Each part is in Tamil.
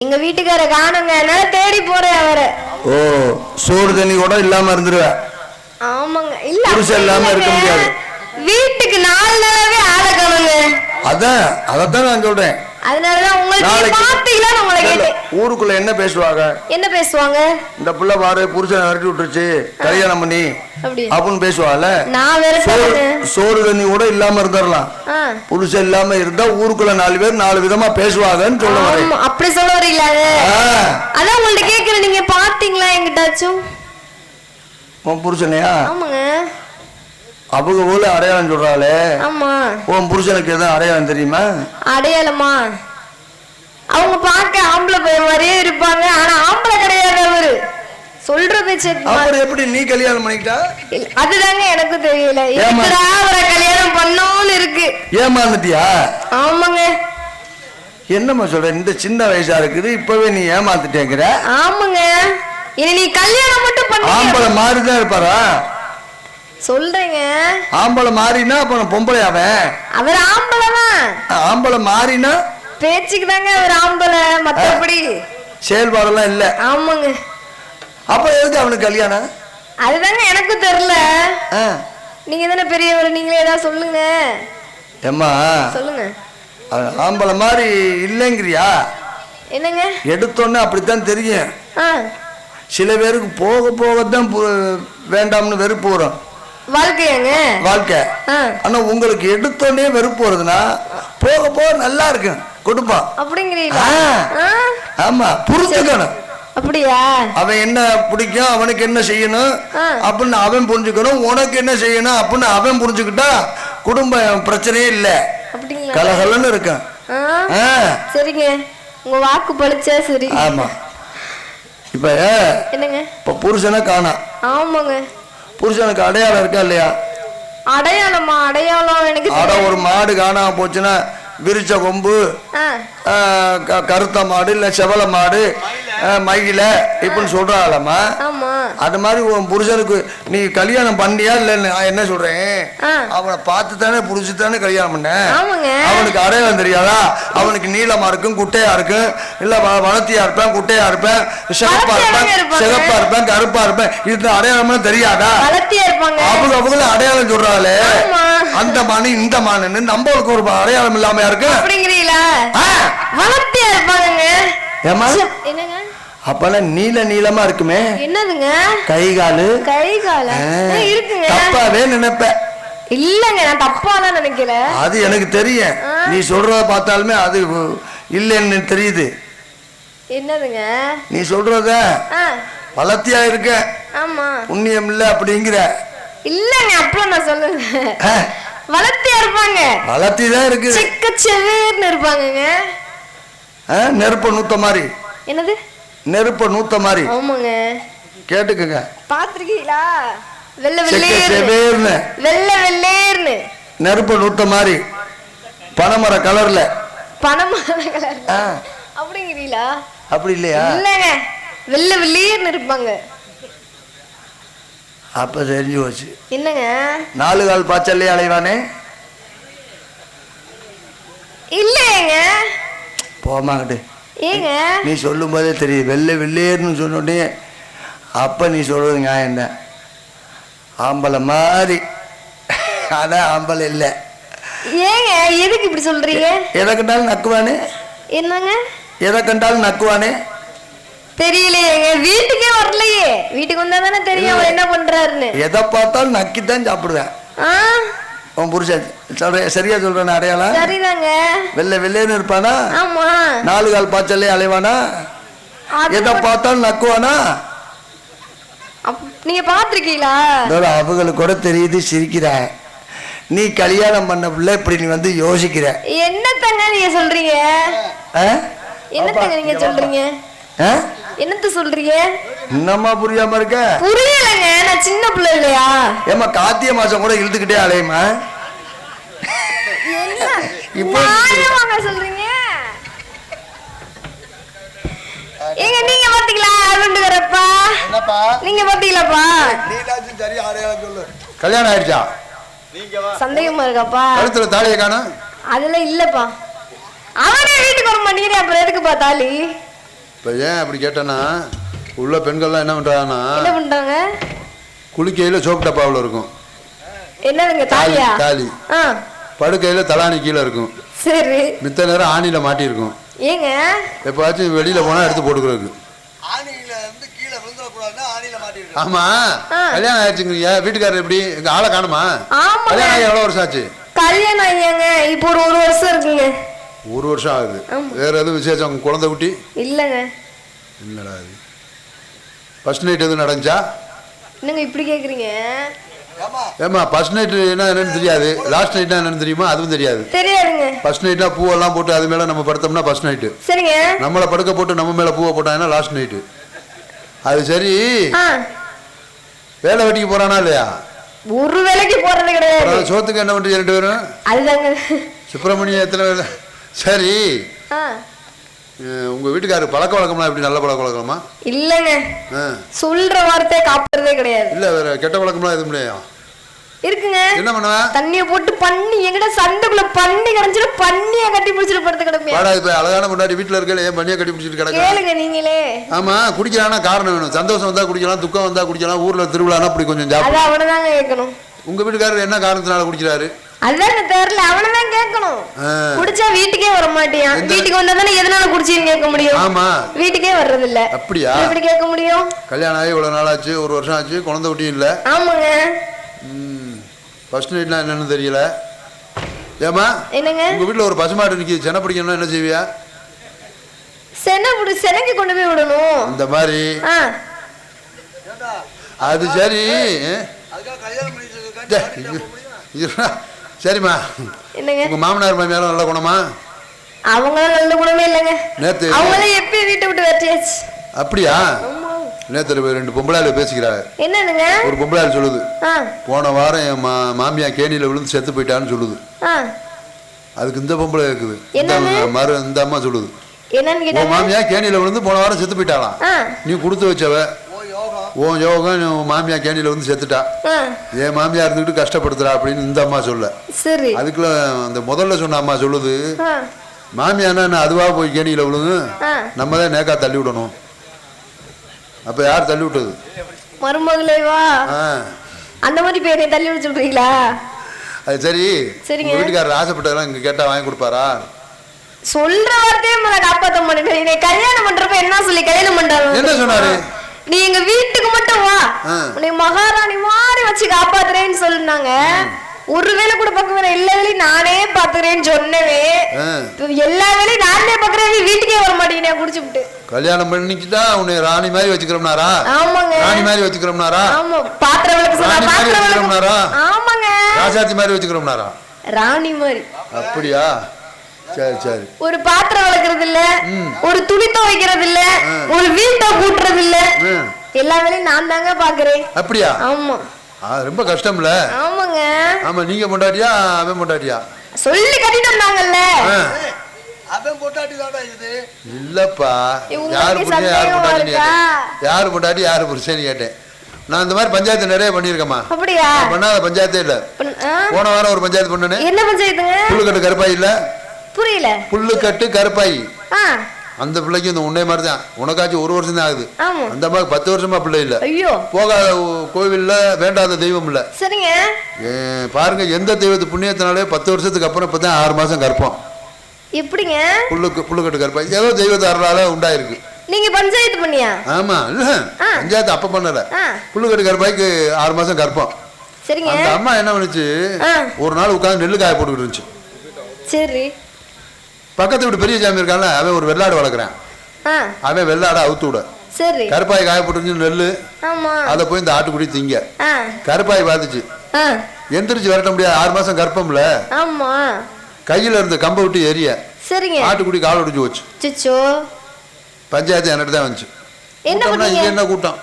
எங்க வீட்டுக்கார காணுங்க. என்னால தேடி போறேன் அவரை. ஓ சோறு தண்ணி கூட இல்லாம இருந்துருவேன் ஆமாங்க. இல்ல புருஷன் இல்லாம இருக்க. முடியாது. வீட்டுக்கு நாலு நாளாவே ஆளை காணுங்க. அதான் அதைத்தான் நான் சொல்றேன். அதனாலதான் உங்களுக்கு பாத்தீங்களான்னு உங்களை கேட்டேன். ஊருக்குள்ள என்ன பேசுவாங்க? என்ன பேசுவாங்க? இந்த புள்ள பாரு புருஷனை விரட்டி விட்டுருச்சு. கல்யாணம் பண்ணி. அப்படி. அப்படின்னு பேசுவாங்கல்ல நான் வேற சோறு தண்ணி கூட இல்லாம இருந்துடலாம். புருஷன் இல்லாம இருந்தா ஊருக்குள்ள நாலு பேர் நாலு விதமா பேசுவாங்கன்னு சொல்ல வரேன். அப்படி சொல்ல வரீங்களாங்க ஆ, அதான் உங்கள்ட்ட கேக்குறேன் நீங்க பாத்தீங்களா எங்கிட்டாச்சும்? புருஷனையா? ஆமாங்க. அவங்க ஊர்ல அடையாளம் சொல்றாளே. ஆமா. உன் புருஷனுக்கு எதுவும் அடையாளம் தெரியுமா? அடையாளமா? அவங்க பார்க்க ஆம்பளை பையன் மாதிரியே இருப்பாங்க. ஆனா ஆம்பளை கிடையாது அவரு. சொல்ற பேச்சு எப்படி நீ கல்யாணம் பண்ணிக்கிட்டா? அதுதாங்க எனக்கு தெரியல? எப்படா அவரை கல்யாணம் பண்ணோம்னு இருக்கு. ஏமாந்துட்டியா? ஆமாங்க. என்னம்மா சொல்ற? இந்த சின்ன வயசா இருக்குது. இப்பவே நீ ஏமாத்துட்டேங்கிற ஆமாங்க. இனி நீ கல்யாணம் மட்டும் பண்ணி ஆம்பளை மாறி தான் இருப்பாரா? சொல்றேங்க. ஆம்பளை மாறினா அப்புறம் பொம்பளை அவன். அவர் ஆம்பளை தான். ஆம்பளை மாறினா? பேச்சுக்கு தாங்க அவர் ஆம்பளை மத்தபடி. செயல்பாடெல்லாம் இல்ல. ஆமாங்க. அப்ப எதுக்கு அவனுக்கு கல்யாணம்? அதுதாங்க எனக்கும் தெரியல. நீங்க தானே பெரியவர் நீங்களே ஏதாவது சொல்லுங்க. ஏம்மா சொல்லுங்க. ஆம்பளை மாதிரி இல்லைங்கிறியா? என்னங்க? எடுத்தோன்னே அப்படித்தான் தெரியும். சில பேருக்கு போக போகத்தான் பு- வேண்டாம்னு வெறுப்பு வரும். வாழ்க்கையாங்க வாழ்க்கை. ஆனா உங்களுக்கு எடுத்தோடனே வெறுப்பு வருதுன்னா போக போக நல்லா இருக்கும் கொடுப்பான் அப்படிங்கிறீங்களா? ஆமா புரிஞ்சுக்கணும். அப்படியா? அவன் என்ன பிடிக்கும் அவனுக்கு என்ன செய்யணும். அப்படின்னு அவன் புரிஞ்சுக்கணும் உனக்கு என்ன செய்யணும் அப்படின்னு அவன் புரிஞ்சுக்கிட்டா குடும்ப பிரச்சனையே இல்லை. கலகலன்னு இருக்கும் சரிங்க. உங்க வாக்கு பழிச்சா சரி. ஆமா. இப்ப என்னங்க? இப்ப புருஷனை காணாம் ஆமாங்க. புருஷனுக்கு அடையாளம் இருக்கா இல்லையா? அடையாளமா? அடையாளம் எனக்கு தெரியல. ஒரு மாடு காணாம போச்சுன்னா விரிச்ச கொம்பு கருத்த மாடு இல்ல செவல மாடு மயில இப்படின்னு சொல்றாங்களம்மா ஆமா. அது மாதிரி உன் புருஷனுக்கு நீ கல்யாணம் பண்ணியா இல்ல நான் என்ன சொல்றேன். அவனை பார்த்து தானே புடிச்சு தானே கல்யாணம் பண்ண? அவனுக்கு அடையாளம் தெரியாதா? அவனுக்கு நீளமா இருக்கும் குட்டையா இருக்கும் இல்ல வளர்த்தியா இருப்பேன் குட்டையா இருப்பேன் சிகப்பா இருப்பேன். சிகப்பா இருப்பேன் கருப்பா இருப்பேன். இது அடையாளம்லாம் தெரியாதா? அவங்க அவங்கள அடையாளம் சொல்றாங்களே ஆமா. அந்த மானு இந்த மானுன்னு நம்மளுக்கு ஒரு அடையாளம் இல்லாம இருக்கு? அப்படிங்கிறீங்களா? வளர்த்தியா இருப்பாங்க ஏம்மா? என்னங்க? அப்பெல்லாம் நீல நீளமா இருக்குமே. என்னதுங்க? கை காலு கை கால இருக்குங்க. தப்பாவே நினைப்பேன் இல்லங்க நான் தப்பாதான் நினைக்கல. அது எனக்கு தெரியும். நீ சொல்றத பார்த்தாலுமே அது இல்லைன்னு தெரியுது. என்னதுங்க? நீ சொல்றத வளர்த்தியா இருக்க. ஆமா. புண்ணியம் இல்ல அப்படிங்கிற. இல்லங்க அப்பலாம் நான் சொல்லுங்க. வளர்த்தியா இருப்பாங்க. வளர்த்தி தான் இருக்கு சிக்க செவேர்னு இருப்பாங்கங்க நெருப்ப நூத்த மாதிரி என்னது? நெருப்ப நூத்த மாதிரி. ஆமாங்க. கேட்டுக்கங்க. பாத்திருக்கீங்களா வெள்ளை வெள்ளேர்னு. வெள்ளை வெள்ளேர்னு. நெருப்ப நூத்த மாதிரி. பனைமர கலர்ல. பணமான கலர் அப்படிங்கிறீங்களா? அப்படி இல்லையா? இல்லங்க. வெள்ளை வெள்ளேர்னு இருப்பாங்க. அப்ப தெரிஞ்சு போச்சு. என்னங்க? நாலு கால் பாய்ச்சல்லே அலைவானே? இல்லையேங்க. போமாங்கட்டு ஏங்க? நீ சொல்லும் போதே தெரியும் வெள்ளை வெள்ளேர்னு சொன்னோடனே அப்ப நீ சொல்றது நியாயம் தான். ஆம்பளை மாதிரி. அதான் ஆம்பளை இல்லை. ஏங்க எதுக்கு இப்படி சொல்றீங்க? எதை கண்டாலும் நக்குவானே? என்னங்க? எதை கண்டாலும் நக்குவானே? தெரியலையேங்க. வீட்டுக்கே வரலையே. வீட்டுக்கு வந்தா தானே தெரியும். என்ன பண்றாருன்னு. எதை பார்த்தாலும் நக்கித்தான் சாப்பிடுவேன். ஆ? உன் புருஷன். சொல்ற சரியா சொல்றேன் அடையாளம் சரிதாங்க. வெள்ளை வெள்ளைன்னு இருப்பானா? ஆமா. நாலு கால் பாய்ச்சல்லே அலைவானா? எதை பார்த்தாலும் நக்குவானா? நீங்க பாத்திருக்கீங்களா அவங்களுக்கு கூட தெரியுது சிரிக்கிற. நீ கல்யாணம் பண்ண பிள்ளை இப்படி நீ வந்து யோசிக்கிற. என்னத்தங்க நீங்க சொல்றீங்க? என்னத்தங்க நீங்க சொல்றீங்க? என்னத்த சொல்றீங்க? என்னம்மா புரியாம இருக்க? புரியலங்க நான் சின்ன பிள்ளை இல்லையா? ஏம்மா கார்த்திகை மாசம் கூட இழுத்துக்கிட்டே அலையுமா? இப்போ சொல்றீங்க. ஏங்க நீங்க பாத்தீங்களா? என்னப்பா? நீங்க பாத்தீங்களாப்பா? அடையாளம் சொல்லு. கல்யாணம் ஆயிடுச்சா? சந்தேகமா இருக்காப்பா? கழுத்துல தாலியை காணும் அதெல்லாம் இல்லப்பா. அவனே வீட்டுக்கு வர மாட்டேங்கிறேன் அப்புறம் எதுக்குப்பா தாலி? இப்போ ஏன் அப்படி கேட்டேன்னா உள்ள பெண்கள்லாம் என்ன பண்ணுறாங்கன்னா என்ன பண்றாங்க? குளிக்கையில் சோப்பு டப்பாவில் இருக்கும். என்னதுங்க தாலி தாலியா தாலி. ஆ. படுக்கையில் தலாணி கீழே இருக்கும். சரி. மித்த நேரம் ஆணியில் மாட்டியிருக்கும். ஏங்க? எப்போவாச்சும் வெளியில் போனால் எடுத்து போட்டுக்கிறதுக்கு. ஆணியில இருந்து கீழே விழுந்துடக்கூடாதுன்னா ஆணியில மாட்டிருக்கு ஆமாம் ஆ. கல்யாணம் ஆயிடுச்சுங்க வீட்டுக்காரர் எப்படி? எங்கள் ஆளை காணுமா? கல்யாணம் ஆகி எவ்வளோ வருஷம் ஆச்சு? கல்யாணம் ஐயாங்க இப்போ ஒரு ஒரு வருஷம் இருக்குங்க. ஒரு வருஷம் ஆகுது. ஆமா. வேற எதுவும் விசேஷம் குழந்தை குட்டி? இல்லைங்க. என்னடா இது? ஃபர்ஸ்ட் நைட் எதுவும் நடந்துச்சா? என்னங்க இப்படி கேக்குறீங்க? ஏமா ஏமா ஃபர்ஸ்ட் நைட் என்ன என்னன்னு தெரியாது. லாஸ்ட் நைட்னா என்னன்னு தெரியுமா? அதுவும் தெரியாது. தெரியாதுங்க. ஃபர்ஸ்ட் நைட்னா பூவெல்லாம் போட்டு அது மேலே நம்ம படுத்தோம்னா ஃபர்ஸ்ட் நைட்டு சரிங்க. நம்மளை படுக்க போட்டு நம்ம மேலே பூவை போட்டாங்கன்னா லாஸ்ட் நைட்டு அது சரி. வேலை வெட்டிக்கு போறானா இல்லையா? ஒரு வேலைக்கு போறது கிடையாது. சோத்துக்கு என்ன பண்ணுறீங்க ரெண்டு பேரும்? அதுதாங்க. சுப்பிரமணியம் எத்தனை வேலை? சரி. ஆ அஹ் உங்க வீட்டுக்காரர் பழக்க வழக்கம்லாம் எப்படி? நல்ல பழக்க வழக்கமா இல்லைங்க. ஆ. சொல்ற வார்த்தையை காப்புறதே கிடையாது. இல்லை வேற கெட்ட வழக்கம்லாம் எதுவும் முடியும் இருக்குங்க. என்ன பண்ணுவேன் தண்ணிய போட்டு பண்ணி எங்கிட்ட சண்டைக்குள்ள பண்ணி கிடைச்சிட்டு பண்ணிய கட்டி பிடிச்சிட்டு படுத்து கிடப்பியா வாடா இப்போ அழகான முன்னாடி வீட்டில் இருக்கல ஏன் பண்ணியை கட்டி பிடிச்சிட்டு கிடக்க? கேளுங்க நீங்களே. ஆமா குடிக்கிறானா காரணம் வேணும். சந்தோஷம் வந்தா குடிக்கலாம் துக்கம் வந்தா குடிக்கலாம் ஊர்ல திருவிழானா அப்படி கொஞ்சம் அது சாப்பிடும் அவனதாங்க கேட்கணும். உங்க வீட்டுக்காரர் என்ன காரணத்தினால குடிக்கிறாரு? அதாங்க தெரியல. அவனதான் கேட்கணும். குடிச்சா வீட்டுக்கே வர மாட்டியான் வீட்டுக்கு வந்தா தானே எதனால குடிச்சீன்னு கேட்க முடியும்? ஆமா. வீட்டுக்கே வர்றது இல்ல அப்படியா எப்படி கேட்க முடியும்? கல்யாணம் ஆகி இவ்வளவு நாள் ஆச்சு ஒரு வருஷம் ஆச்சு குழந்தை குட்டியும் இல்லை. ஆமாங்க. ஃபர்ஸ்ட் நைட்லாம் என்னன்னு தெரியல. ஏமா என்னங்க? உங்க வீட்டுல ஒரு பசுமாடு நிக்கி சென பிடிக்கணும்னா என்ன செய்வியா? செனை விடு செனைக்கு கொண்டு போய் விடணும். அந்த மாதிரி. அது சரி. சரிம்மா. என்னங்க? உங்க மாமனார் மாமியாரும் நல்ல குணமா? அவங்களும் நல்ல குணமே இல்லைங்க. நேத்து அவங்களும் எப்பயும் வீட்டை விட்டு வெட்டியாச்சு. அப்படியா? நேத்து ரெண்டு பொம்பளால பேசிக்கிறாங்க. என்னதுங்க? ஒரு பொம்பளால் சொல்லுது. போன வாரம் என் மா மாமியா கேணியில் விழுந்து செத்து போயிட்டான்னு சொல்லுது. அதுக்கு இந்த பொம்பளை இருக்குது? மறு இந்த அம்மா சொல்லுது. என்னன்னு மாமியா கேணியில் விழுந்து போன வாரம் செத்து போயிட்டாளாம். நீ கொடுத்து வச்சவ உன் யோகம் உன் மாமியா கேணியில் வந்து செத்துட்டா என் மாமியா இருந்துக்கிட்டு கஷ்டப்படுத்துறா அப்படின்னு இந்த அம்மா சொல்ல. சரி. அதுக்குள்ள அந்த முதல்ல சொன்ன அம்மா சொல்லுது ஆ. மாமியானா என்ன அதுவா போய் கேணியில் விழுந்து ஆ. நம்ம தான் நேக்கா தள்ளி விடணும். அப்போ யார் தள்ளி விட்டது? மருமகளே வா. ஆ. அந்த மாதிரி பேரை தள்ளி விட சொல்றீங்களா அது சரி. சரிங்க. வீட்டுக்காரர் ஆசைப்பட்டதெல்லாம் இங்கே கேட்டால் வாங்கி கொடுப்பாரா? சொல்ற வார்த்தையே காப்பாத்த மாட்டேன். கல்யாணம் பண்றப்ப என்ன சொல்லி கல்யாணம் பண்றாங்க? என்ன சொன்னாரு? நீ எங்க வீட்டுக்கு மட்டும் வா. உன்னை மகாராணி மாதிரி வச்சு காப்பாத்துறேன்னு சொன்னாங்க ஒரு வேளை கூட பார்க்க வேற எல்லா வேலையும் நானே பாத்துக்கிறேன்னு சொன்னவே எல்லா வேலையும் நானே பாக்குறேன். நீ வீட்டுக்கே வர மாட்டேங்க குடிச்சு விட்டு. கல்யாணம் பண்ணிக்கிட்டா உன்னை ராணி மாதிரி வச்சுக்கிறோம்னாரா? ஆமாங்க. ராணி மாதிரி வச்சுக்கிறோம்னாரா? ஆமா. பாத்திரம் விளக்கு பாத்திரம் வச்சுக்கிறோம்னாரா? ஆமாங்க. ராசாத்தி மாதிரி வச்சுக்கிறோம்னாரா? ராணி மாதிரி. அப்படியா? சரி சரி. ஒரு பாத்திரம் வளர்க்கறது இல்ல ஒரு துணி துவைக்கிறது இல்ல ஒரு வீட்டை கூட்டுறது இல்ல. எல்லா வேலையும் நான் தாங்க பாக்குறேன் அப்படியா? ஆமா. ரொம்ப கஷ்டம்ல. ஆமாங்க. ஆமா நீங்க பொண்டாட்டியா அவன் பொண்டாட்டியா? சொல்லி கட்டிட்டு வந்தாங்கல்ல. அவன் பொட்டாட்டி தான்டா இது. இல்லப்பா. யாரு புருஷன் யாரு? கேட்டேன். யாரு பொண்டாட்டி யாரு புருஷன்னு கேட்டேன். நான் இந்த மாதிரி பஞ்சாயத்து நிறைய பண்ணியிருக்கேம்மா. அப்படியா? பண்ணாத பஞ்சாயத்தே இல்ல? போன வாரம் ஒரு பஞ்சாயத்து பண்ணனே. என்ன பஞ்சாயத்துங்க? புல்லுக்கட்டு கருப்பாய் இல்ல. புரியல. புல்லுக்கட்டு கருப்பாய். ஆ. அந்த பிள்ளைக்கு இந்த உன்னை மாதிரி தான். உனக்காச்சும் ஒரு வருஷம் தான் ஆகுது அந்த மாதிரி பத்து வருஷமா பிள்ளை இல்ல. ஐயோ. போகாத கோவில்ல வேண்டாத தெய்வம் இல்ல. சரிங்க. பாருங்க எந்த தெய்வத்து புண்ணியத்தினாலே பத்து வருஷத்துக்கு அப்புறம் இப்பதான் ஆறு மாசம் கற்போம் எப்படிங்க? புல்லுக்கு புல்லுக்கட்டு கற்பாய் ஏதோ தெய்வத்தை அருளால உண்டாயிருக்கு. நீங்க பஞ்சாயத்து பண்ணியா? ஆமா. இல்ல. பஞ்சாயத்து அப்ப பண்ணல. புல்லுக்கட்டு கற்பாய்க்கு ஆறு மாசம் கற்போம் சரிங்க. அந்த அம்மா என்ன பண்ணுச்சு? ஒரு நாள் உட்காந்து நெல்லு காய போட்டுக்கிட்டு இருந்துச்சு. சரி. பக்கத்து வீட்டு பெரிய சாமி இருக்கான்ல அவன் ஒரு வெள்ளாடு வளர்க்குறான். அவன் வெள்ளாடை அவுத்து விட. சரி. கருப்பாய் காய போட்டுருந்துச்சு நெல்லு. அதை போய் இந்த ஆட்டுக்குடி திங்க. கருப்பாய் பார்த்துச்சு ஆ. எந்திரிச்சு விரட்ட முடியாது. ஆறு மாசம் கற்பம்ல. ஆமா. கையில இருந்த கம்பை விட்டு எரிய. சரிங்க. ஆட்டுக்குடி கால் ஒடிச்சு போச்சு. சிச்சோ பஞ்சாயத்து என்கிட்ட தான் வந்துச்சு. என்ன? இங்க என்ன கூட்டம்?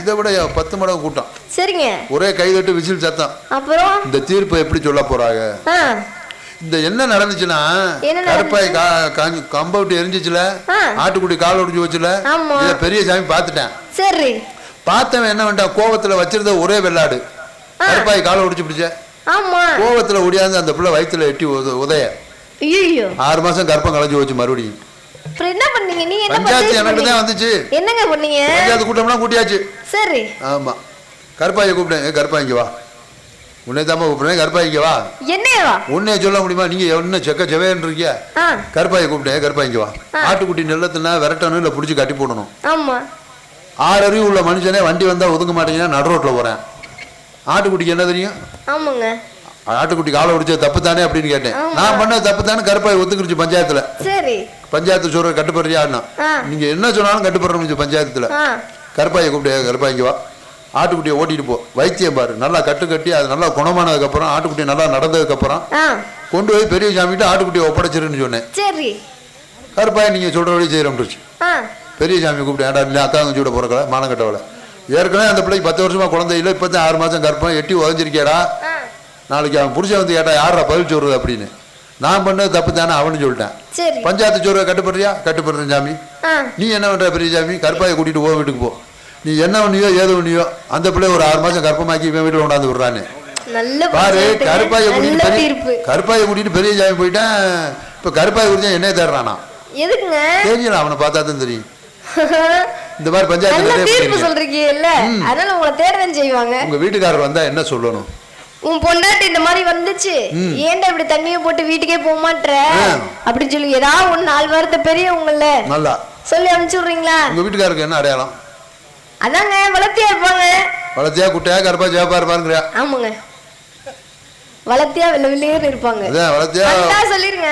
இதை விட பத்து மடங்கு கூட்டம். சரிங்க. ஒரே கைதட்டு விசில் சத்தம். அப்புறம்? இந்த தீர்ப்பை எப்படி சொல்ல போறாங்க? இந்த என்ன நடந்துச்சுன்னா கருப்பாய் கா- காஞ்சு- கம்பை விட்டு எரிஞ்சிச்சுல. ஆட்டுக்குடி கால் ஒடிச்சு வச்சுல. இதை பெரிய சாமி பார்த்துட்டேன். சரி. பார்த்தவன் என்ன பண்ணிட்டான்? கோவத்துல வச்சிருந்த ஒரே வெள்ளாடு. கருப்பாய் காலை ஒடிச்சு பிடிச்ச. ஆமா. கோவத்துல ஒடியாந்து அந்த பிள்ளை வயித்துல எட்டி உத- உதய. ஆறு மாசம் கர்ப்பம் களைஞ்சு போச்சு மறுபடியும். என்ன பண்ணீங்க? நீ என்ன பஞ்சாயத்து எனக்கு தான்? வந்துச்சு. என்னங்க பண்ணீங்க? பஞ்சாயத்து கூட்டம்லாம் கூட்டியாச்சு. சரி. ஆமா. கருப்பாயை கூப்பிட்டேன். கருப்பா இங்க வா. உன்னை தாம்மா கூப்பிடுறேன் கருப்பா இங்க வா? உன்னைய சொல்ல முடியுமா? நீங்க என்ன செக்க செவேன்னு இருக்கியா ஆ. கருப்பாயை கூப்பிட்டேன் கருப்பா இங்க வா ஆட்டுக்குட்டி நெல்லத்துனா விரட்டணும் இல்லை பிடிச்சி கட்டி போடணும். ஆமா. ஆறு அறிவு உள்ள மனுஷனே வண்டி வந்தா ஒதுங்க மாட்டேங்கன்னா நடு ரோட்ல போறேன். ஆட்டுக்குட்டிக்கு என்ன தெரியும்? ஆமாங்க. ஆட்டுக்குட்டி காலை தப்பு தானே அப்படின்னு கேட்டேன். நான் பண்ண தப்பு தானே கருப்பாய் ஒத்துக்கிருச்சு பஞ்சாயத்துல. சரி. பஞ்சாயத்து சொல்ற கட்டுப்படுறியான்னா ஆ. நீங்க என்ன சொன்னாலும் கட்டுப்படுறோம் பஞ்சாயத்துல. கருப்பாயை கூப்பிட்டு கருப்பாய் இங்க வா. ஆட்டுக்குட்டியை ஓட்டிட்டு போ. வைத்தியம் பாரு. நல்லா கட்டு கட்டி அது நல்லா குணமானதுக்கு அப்புறம் ஆட்டுக்குட்டி நல்லா நடந்ததுக்கு அப்புறம் ஆ. கொண்டு போய் பெரிய சாமிகிட்ட ஆட்டுக்குட்டியை ஒப்படைச்சிருன்னு சொன்னேன். சரி. கருப்பாய் நீங்க சொல்ற வழி செய்யறோம்ட்டுருச்சு ஆ. பெரிய சாமி கூப்பிட்டு ஏன்டா இல்லை அக்கா கூட பிறக்கல மானம் கட்டவளை ஏற்கனவே அந்த பிள்ளைக்கு பத்து வருஷமா குழந்தை இல்லை. இப்போ தான் ஆறு மாதம் கற்பம் எட்டி உதஞ்சிருக்கேடா. நாளைக்கு அவன் புருஷன் வந்து கேட்டா யாரா பதில் சொல்றது அப்படின்னு. நான் பண்ணது தப்பு தானே அவனு சொல்லிட்டேன். பஞ்சாயத்து சொல்ற கட்டுப்படுறியா? கட்டுப்படுறேன் சாமி. நீ என்ன பண்ற பெரிய சாமி? கருப்பாயை கூட்டிட்டு போ வீட்டுக்கு போ. நீ என்ன பண்ணியோ ஏதோ பண்ணியோ அந்த பிள்ளை ஒரு ஆறு மாசம் கர்ப்பமாக்கி இவன் வீட்டில் கொண்டாந்து விடுறான்னு நல்ல பாரு. கருப்பாயை கூட்டிட்டு கருப்பாயை கூட்டிட்டு பெரிய சாமி போயிட்டேன். இப்போ கருப்பாயை குறிச்சா என்னைய தேடுறானா? எதுக்குங்க? தெரியல அவனை பார்த்தா தான் தெரியும். இந்த மாதிரி பஞ்சாயத்து தீர்ப்பு பண்ணிருக்கேன். சொல்றீங்கல்ல? அதனால உங்களை தேடதான் செய்வாங்க. உங்க வீட்டுக்காரர் வந்தா என்ன சொல்லணும்? உன் பொண்டாட்டி இந்த மாதிரி வந்துச்சு. ஏன்டா இப்படி தண்ணியை போட்டு வீட்டுக்கே போக மாட்ற? ஆ. அப்படின்னு சொல்லி ஏதாவது ஒரு நாலு வாரத்தை பெரியவங்கல்ல. நல்லா. சொல்லி அனுப்பிச்சு விடுறீங்களா? உங்க வீட்டுக்காரருக்கு என்ன அடையாளம்? அதாங்க வளர்த்தியா இருப்பாங்க. வளர்த்தியா குட்டையா கருப்பா சேப்பா இருப்பாருங்கிறியா. ஆமாங்க. வளர்த்தியா வெள்ள வெள்ளையர் இருப்பாங்க. அதான் வளர்த்தியா. சொல்லிருங்க.